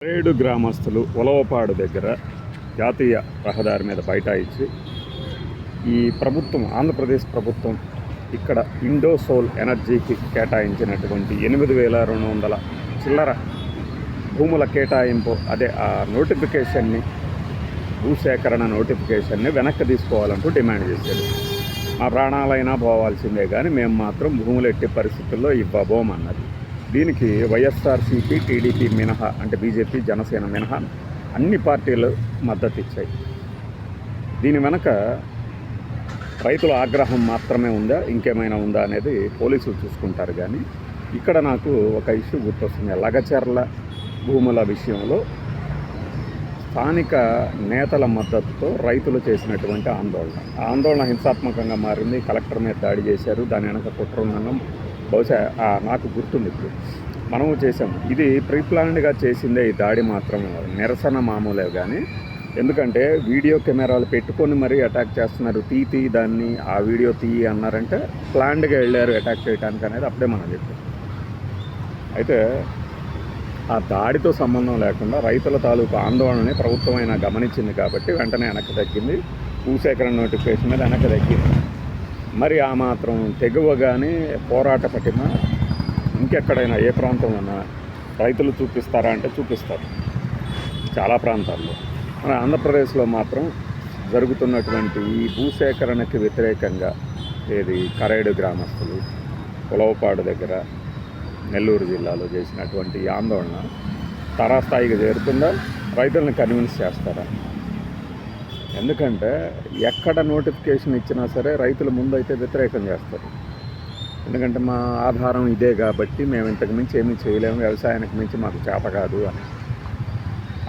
ఏడు గ్రామస్తులు ఉలవపాడు దగ్గర జాతీయ రహదారి మీద బైఠాయించి ఈ ప్రభుత్వం ఆంధ్రప్రదేశ్ ప్రభుత్వం ఇక్కడ ఇండోసోల్ ఎనర్జీకి కేటాయించినటువంటి ఎనిమిది వేల రెండు వందల చిల్లర భూముల కేటాయింపు అదే ఆ నోటిఫికేషన్ని భూసేకరణ నోటిఫికేషన్ని వెనక్కి తీసుకోవాలంటూ డిమాండ్ చేశారు. మా ప్రాణాలైనా పోవాల్సిందే కానీ మేము మాత్రం భూములు ఎట్టి పరిస్థితుల్లో ఇవ్వబోమన్నది. దీనికి వైఎస్ఆర్సీపీ టీడీపీ మినహా అంటే బీజేపీ జనసేన మినహా అన్ని పార్టీలు మద్దతు ఇచ్చాయి. దీని వెనక రైతుల ఆగ్రహం మాత్రమే ఉందా ఇంకేమైనా ఉందా అనేది పోలీసులు చూసుకుంటారు కానీ ఇక్కడ నాకు ఒక ఇష్యూ గుర్తొస్తుంది. లగచర్ల భూముల విషయంలో స్థానిక నేతల మద్దతుతో రైతులు చేసినటువంటి ఆందోళన. ఆందోళన హింసాత్మకంగా మారింది. కలెక్టర్ మీద దాడి చేశారు. దాని వెనక కుట్ర బహుశా ఆ నాకు గుర్తుంది ఇప్పుడు. మనము చేసాం ఇది ప్రీప్లాన్డ్గా చేసిందే ఈ దాడి మాత్రం నిరసన మామూలే కానీ ఎందుకంటే వీడియో కెమెరాలు పెట్టుకొని మరీ అటాక్ చేస్తున్నారు. తీ తీ దాన్ని ఆ వీడియో తీ అన్నారంటే ప్లాన్డ్గా వెళ్ళారు అటాక్ చేయడానికి అనేది అప్పుడే మనం చెప్పాం. అయితే ఆ దాడితో సంబంధం లేకుండా రైతుల తాలూకు ఆందోళనని ప్రభుత్వం అయినా గమనించింది కాబట్టి వెంటనే వెనక్కి తగ్గింది. భూసేకరణ నోటిఫికేషన్ మీద వెనక్కి తగ్గింది. మరి ఆ మాత్రం తెగువగానే పోరాట పటిమ. ఇంకెక్కడైనా ఏ ప్రాంతంలోనా రైతులు చూపిస్తారా అంటే చూపిస్తారు. చాలా ప్రాంతాల్లో. మన ఆంధ్రప్రదేశ్లో మాత్రం జరుగుతున్నటువంటి ఈ భూసేకరణకి వ్యతిరేకంగా ఏది కరేడు గ్రామస్తులు కులవపాడు దగ్గర నెల్లూరు జిల్లాలో చేసినటువంటి ఆందోళన తారాస్థాయికి చేరుతుందా? రైతులను కన్విన్స్ చేస్తారా? ఎందుకంటే ఎక్కడ నోటిఫికేషన్ ఇచ్చినా సరే రైతులు ముందైతే వ్యతిరేకం చేస్తారు. ఎందుకంటే మా ఆధారం ఇదే కాబట్టి మేము ఇంతకు మించి ఏమీ చేయలేము వ్యవసాయానికి మించి మాకు చేత కాదు అని.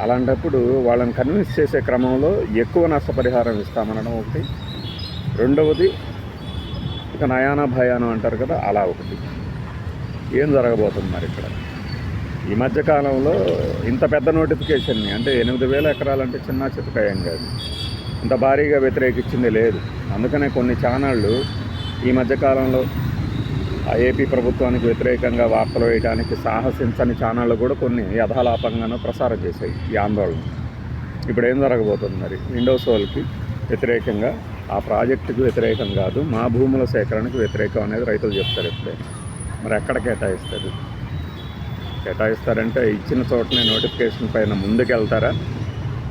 అలాంటప్పుడు వాళ్ళని కన్విన్స్ చేసే క్రమంలో ఎక్కువ నష్టపరిహారం ఇస్తామనడం ఒకటి. రెండవది ఇక నయానా భయానం అంటారు కదా అలా ఒకటి. ఏం జరగబోతుంది మరి ఇక్కడ? ఈ మధ్యకాలంలో ఇంత పెద్ద నోటిఫికేషన్ని అంటే ఎనిమిది వేల ఎకరాలంటే చిన్న చితకాయం కాదు ఇంత భారీగా వ్యతిరేకించింది లేదు. అందుకనే కొన్ని ఛానళ్ళు ఈ మధ్యకాలంలో ఆ ఏపీ ప్రభుత్వానికి వ్యతిరేకంగా వార్తలు వేయడానికి సాహసించని ఛానళ్ళు కూడా కొన్ని యథాలాపంగానూ ప్రసారం చేశాయి ఈ ఆందోళన. ఇప్పుడు ఏం జరగబోతుంది మరి? విండోసోల్కి వ్యతిరేకంగా ఆ ప్రాజెక్టుకి వ్యతిరేకం కాదు మా భూముల సేకరణకు వ్యతిరేకం అనేది రైతులు చెప్తారు ఇప్పుడే. మరి ఎక్కడ కేటాయిస్తారు? కేటాయిస్తారంటే ఇచ్చిన చోటనే నోటిఫికేషన్ పైన ముందుకెళ్తారా?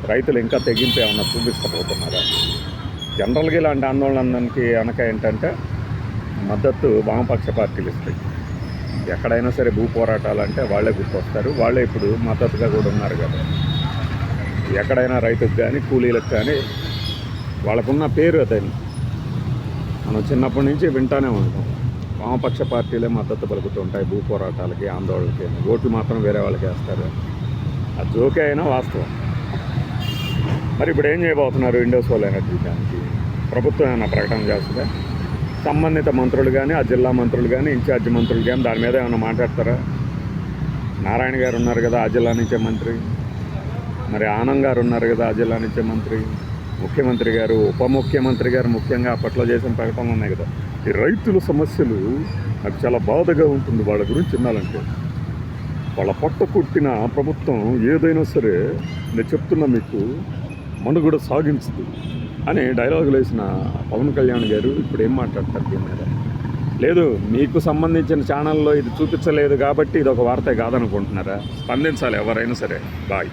రైతులు ఇంకా తెగింపు ఏమన్నా చూపించబోతున్నారా జనరల్గా ఇలాంటి ఆందోళనకి వెనక ఏంటంటే మద్దతు వామపక్ష పార్టీలు ఇస్తాయి. ఎక్కడైనా సరే భూ పోరాటాలు అంటే వాళ్ళే గుర్తొస్తారు. వాళ్ళే ఇప్పుడు మద్దతుగా కూడా ఉన్నారు కదా. ఎక్కడైనా రైతుకు కానీ కూలీలకు కానీ వాళ్ళకున్న పేరు అదని? మనం చిన్నప్పటి నుంచి వింటానే ఉంటాం. వామపక్ష పార్టీలే మద్దతు పలుకుతుంటాయి భూ పోరాటాలకి ఆందోళనకి ఓట్లు మాత్రం వేరే వాళ్ళకి వేస్తారు. ఆ జోకే అయినా వాస్తవం. మరి ఇప్పుడు ఏం చేయబోతున్నారు విండోస్ సోల్ ఎనర్జీ దానికి ప్రభుత్వం ఏమైనా ప్రకటన చేస్తుందా? సంబంధిత మంత్రులు కానీ ఆ జిల్లా మంత్రులు కానీ ఇన్ఛార్జ్ మంత్రులు కానీ దాని మీద ఏమైనా మాట్లాడతారా? నారాయణ గారు ఉన్నారు కదా ఆ జిల్లా నుంచే మంత్రి. మరి ఆనంద్ గారు ఉన్నారు కదా ఆ జిల్లా నుంచే మంత్రి. ముఖ్యమంత్రి గారు ఉప ముఖ్యమంత్రి గారు ముఖ్యంగా అప్పట్లో చేసిన ప్రకటనలు ఉన్నాయి కదా. ఈ రైతుల సమస్యలు నాకు చాలా బాధగా ఉంటుంది. వాళ్ళ గురించి వినాలంటే వాళ్ళ పట్ట కొట్టిన ప్రభుత్వం ఏదైనా సరే నేను చెప్తున్నా మీకు మనుగడ సాగించదు అని డైలాగులు వేసిన పవన్ కళ్యాణ్ గారు ఇప్పుడు ఏం మాట్లాడతారు దీని మీద? లేదు మీకు సంబంధించిన ఛానల్లో ఇది చూపించలేదు కాబట్టి ఇది ఒక వార్త కాదనుకుంటున్నారా? స్పందించాలి ఎవరైనా సరే. బాయ్.